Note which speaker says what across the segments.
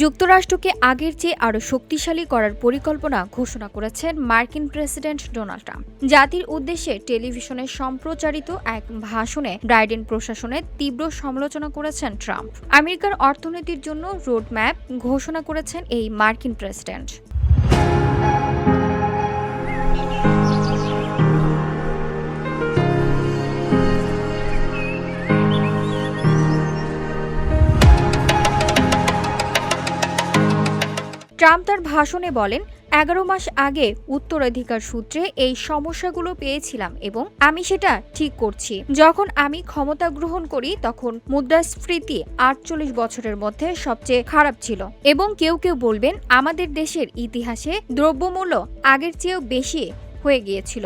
Speaker 1: যুক্তরাষ্ট্রকে আগের চেয়ে আরও শক্তিশালী করার পরিকল্পনা ঘোষণা করেছেন মার্কিন প্রেসিডেন্ট ডোনাল্ড ট্রাম্প। জাতির উদ্দেশ্যে টেলিভিশনে সম্প্রচারিত এক ভাষণে বাইডেন প্রশাসনের তীব্র সমালোচনা করেছেন ট্রাম্প। আমেরিকার অর্থনীতির জন্য রোডম্যাপ ঘোষণা করেছেন এই মার্কিন প্রেসিডেন্ট। ট্রাম্প তার ভাষণে বলেন, এগারো মাস আগে উত্তরাধিকার সূত্রে এই সমস্যাগুলো পেয়েছিলাম এবং আমি সেটা ঠিক করছি। যখন আমি ক্ষমতা গ্রহণ করি, তখন মুদ্রাস্ফীতি আটচল্লিশ বছরের মধ্যে সবচেয়ে খারাপ ছিল এবং কেউ কেউ বলবেন, আমাদের দেশের ইতিহাসে দ্রব্যমূল্য আগের চেয়েও বেশি হয়ে গিয়েছিল।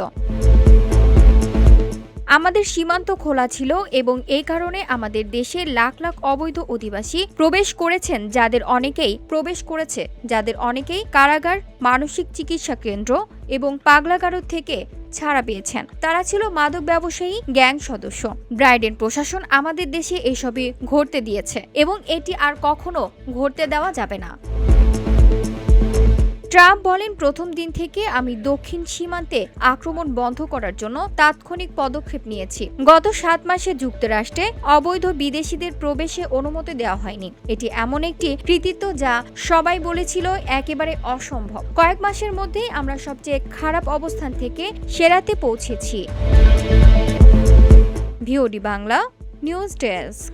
Speaker 1: আমাদের সীমান্ত খোলা ছিল এবং এই কারণে আমাদের দেশে লাখ লাখ অবৈধ অধিবাসী প্রবেশ করেছেন, যাদের অনেকেই প্রবেশ করেছে, যাদের অনেকেই কারাগার, মানসিক চিকিৎসা কেন্দ্র এবং পাগলাগারদ থেকে ছাড়া পেয়েছেন। তারা ছিল মাদক ব্যবসায়ী, গ্যাং সদস্য। ব্রাইডেন প্রশাসন আমাদের দেশে এসবই ঘটতে দিয়েছে এবং এটি আর কখনো ঘটতে দেওয়া যাবে না। ট্রাম্প বলেন, প্রথম দিন থেকে আমি দক্ষিণ সীমান্তে আক্রমণ বন্ধ করার জন্য তাৎক্ষণিক পদক্ষেপ নিয়েছি। গত সাত মাসে যুক্তরাষ্ট্রে অবৈধ বিদেশিদের প্রবেশে অনুমতি দেওয়া হয়নি। এটি এমন একটি কৃতিত্ব যা সবাই বলেছিল একেবারে অসম্ভব। কয়েক মাসের মধ্যেই আমরা সবচেয়ে খারাপ অবস্থান থেকে সেরাতে পৌঁছেছি। VOD Bangla, news desk.